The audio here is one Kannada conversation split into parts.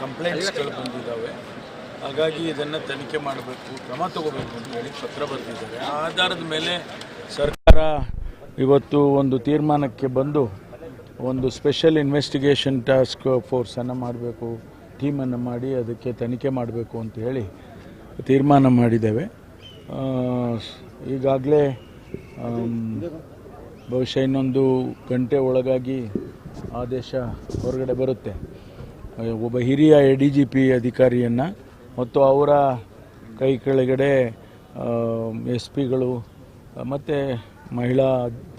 ಕಂಪ್ಲೇಂಟ್ಸ್ಗಳು ಬಂದಿದ್ದಾವೆ. ಹಾಗಾಗಿ ಇದನ್ನು ತನಿಖೆ ಮಾಡಬೇಕು, ಕ್ರಮ ತಗೋಬೇಕು ಅಂತ ಹೇಳಿ ಪತ್ರ ಬರೆದಿದ್ದಾರೆ. ಆಧಾರದ ಮೇಲೆ ಸರ್ಕಾರ ಇವತ್ತು ಒಂದು ತೀರ್ಮಾನಕ್ಕೆ ಬಂದು ಒಂದು ಸ್ಪೆಷಲ್ ಇನ್ವೆಸ್ಟಿಗೇಷನ್ ಟಾಸ್ಕ್ ಫೋರ್ಸನ್ನು ಮಾಡಬೇಕು ಟೀಮನ್ನು ಮಾಡಿ ಅದಕ್ಕೆ ತನಿಖೆ ಮಾಡಬೇಕು ಅಂತ ಹೇಳಿ ತೀರ್ಮಾನ ಮಾಡಿದ್ದೇವೆ. ಈಗಾಗಲೇ ಬಹುಶಃ ಇನ್ನೊಂದು ಗಂಟೆ ಒಳಗಾಗಿ ಆದೇಶ ಹೊರಗಡೆ ಬರುತ್ತೆ. ಒಬ್ಬ ಹಿರಿಯ ಎ ಡಿ ಜಿ ಪಿ ಅಧಿಕಾರಿಯನ್ನು ಮತ್ತು ಅವರ ಕೈ ಕೆಳಗಡೆ ಎಸ್ ಪಿಗಳು ಮತ್ತು ಮಹಿಳಾ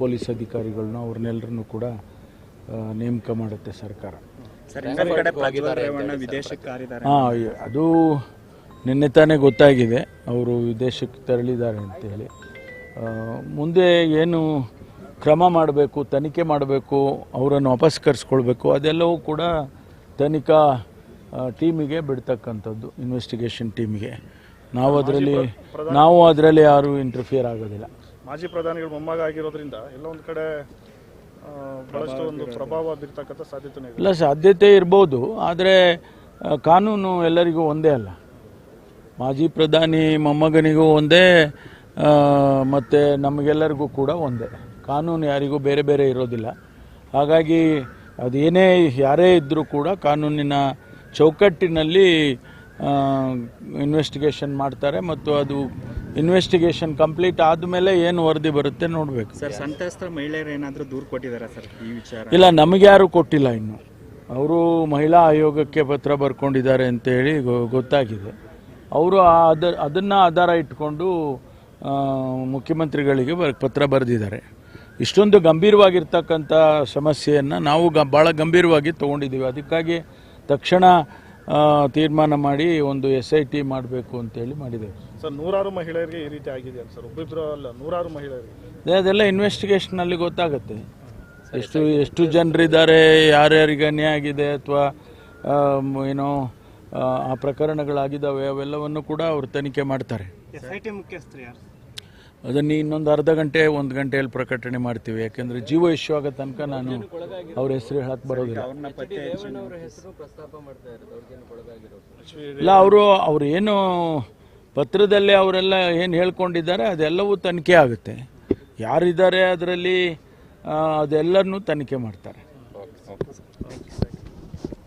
ಪೊಲೀಸ್ ಅಧಿಕಾರಿಗಳನ್ನ ಅವ್ರನ್ನೆಲ್ಲರನ್ನೂ ಕೂಡ ನೇಮಕ ಮಾಡುತ್ತೆ ಸರ್ಕಾರ. ಹಾಂ ಅದು ನಿನ್ನೆ ತಾನೇ ಗೊತ್ತಾಗಿದೆ ಅವರು ವಿದೇಶಕ್ಕೆ ತೆರಳಿದ್ದಾರೆ ಅಂತೇಳಿ. ಮುಂದೆ ಏನು ಕ್ರಮ ಮಾಡಬೇಕು ತನಿಖೆ ಮಾಡಬೇಕು ಅವರನ್ನು ವಾಪಸ್ ಕರೆಸ್ಕೊಳ್ಬೇಕು ಅದೆಲ್ಲವೂ ಕೂಡ ತನಿಖಾ ಟೀಮಿಗೆ ಬಿಡ್ತಕ್ಕಂಥದ್ದು ಇನ್ವೆಸ್ಟಿಗೇಷನ್ ಟೀಮಿಗೆ. ನಾವು ಅದರಲ್ಲಿ ನಾವು ಅದರಲ್ಲಿ ಯಾರೂ ಇಂಟರ್ಫಿಯರ್ ಆಗೋದಿಲ್ಲ. ಮಾಜಿ ಪ್ರಧಾನಿಗಳು ಮೊಮ್ಮಗ ಆಗಿರೋದ್ರಿಂದ ಎಲ್ಲ ಒಂದು ಕಡೆ ಬಹಳಷ್ಟು ಒಂದು ಪ್ರಭಾವ ಬೀರ್ತಕ್ಕಂಥ ಸಾಧ್ಯತೆ ಇಲ್ಲ ಸಾಧ್ಯತೆ ಇರ್ಬೋದು ಆದರೆ ಕಾನೂನು ಎಲ್ಲರಿಗೂ ಒಂದೇ ಅಲ್ಲ. ಮಾಜಿ ಪ್ರಧಾನಿ ಮೊಮ್ಮಗನಿಗೂ ಒಂದೇ ಮತ್ತು ನಮಗೆಲ್ಲರಿಗೂ ಕೂಡ ಒಂದೇ. ಕಾನೂನು ಯಾರಿಗೂ ಬೇರೆ ಬೇರೆ ಇರೋದಿಲ್ಲ. ಹಾಗಾಗಿ ಅದೇನೇ ಯಾರೇ ಇದ್ದರೂ ಕೂಡ ಕಾನೂನಿನ ಚೌಕಟ್ಟಿನಲ್ಲಿ ಇನ್ವೆಸ್ಟಿಗೇಷನ್ ಮಾಡ್ತಾರೆ ಮತ್ತು ಅದು ಇನ್ವೆಸ್ಟಿಗೇಷನ್ ಕಂಪ್ಲೀಟ್ ಆದಮೇಲೆ ಏನು ವರದಿ ಬರುತ್ತೆ ನೋಡಬೇಕು. ಸರ್ ಸಂತ್ರಸ್ತ ಮಹಿಳೆಯರು ಏನಾದರೂ ದೂರು ಕೊಟ್ಟಿದ್ದಾರೆ ಸರ್ ಈ ವಿಚಾರ? ಇಲ್ಲ ನಮಗೆ ಯಾರು ಕೊಟ್ಟಿಲ್ಲ ಇನ್ನು. ಅವರು ಮಹಿಳಾ ಆಯೋಗಕ್ಕೆ ಪತ್ರ ಬರ್ಕೊಂಡಿದ್ದಾರೆ ಅಂತೇಳಿ ಗೊ- ಗೊತ್ತಾಗಿದೆ. ಅವರು ಅದ ಅದನ್ನು ಆಧಾರ ಇಟ್ಕೊಂಡು ಮುಖ್ಯಮಂತ್ರಿಗಳಿಗೆ ಬರ್ ಪತ್ರ ಬರೆದಿದ್ದಾರೆ. ಇಷ್ಟೊಂದು ಗಂಭೀರವಾಗಿರ್ತಕ್ಕಂಥ ಸಮಸ್ಯೆಯನ್ನು ನಾವು ಗ ಭಾಳ ಗಂಭೀರವಾಗಿ ತೊಗೊಂಡಿದ್ದೀವಿ. ಅದಕ್ಕಾಗಿ ತಕ್ಷಣ ತೀರ್ಮಾನ ಮಾಡಿ ಒಂದು ಎಸ್ ಐ ಟಿ ಮಾಡಬೇಕು ಅಂತೇಳಿ ಮಾಡಿದ್ದೇವೆ. ಸರ್ ನೂರಾರು ಮಹಿಳೆಯರಿಗೆ ಈ ರೀತಿ ಆಗಿದೆ ಸರ್? ಒಬ್ಬಿಬ್ರು ಅಲ್ಲ ನೂರಾರು ಮಹಿಳೆಯರಿಗೆ. ಅದೇ ಅದೆಲ್ಲ ಇನ್ವೆಸ್ಟಿಗೇಷನಲ್ಲಿ ಗೊತ್ತಾಗುತ್ತೆ. ಎಷ್ಟು ಎಷ್ಟು ಜನರಿದ್ದಾರೆ ಯಾರ್ಯಾರಿಗೆ ಅನ್ಯಾಯ ಆಗಿದೆ ಅಥವಾ ಏನೋ ಆ, ಆ ಪ್ರಕರಣಗಳಾಗಿದ್ದಾವೆ ಅವೆಲ್ಲವನ್ನು ಕೂಡ ಅವರು ತನಿಖೆ ಮಾಡ್ತಾರೆ. ಎಸ್ ಐ ಟಿ ಮುಖ್ಯಸ್ಥರು ಯಾರು? ಅದನ್ನು ಇನ್ನೊಂದು ಅರ್ಧ ಗಂಟೆ, ಒಂದು ಗಂಟೆಯಲ್ಲಿ ಪ್ರಕಟಣೆ ಮಾಡ್ತೀವಿ. ಯಾಕೆಂದರೆ ಜೀವ ಇಶ್ಯೂ ತನಕ ನಾನು ಅವ್ರ ಹೆಸರು ಹೇಳಕ್ಕೆ ಬರೋದಿಲ್ಲ. ಇಲ್ಲ, ಅವರು ಅವರು ಏನು ಪತ್ರದಲ್ಲಿ ಅವರೆಲ್ಲ ಏನು ಹೇಳ್ಕೊಂಡಿದ್ದಾರೆ, ಅದೆಲ್ಲವೂ ತನಿಖೆ ಆಗುತ್ತೆ. ಯಾರಿದ್ದಾರೆ ಅದರಲ್ಲಿ ಅದೆಲ್ಲರನ್ನೂ ತನಿಖೆ ಮಾಡ್ತಾರೆ.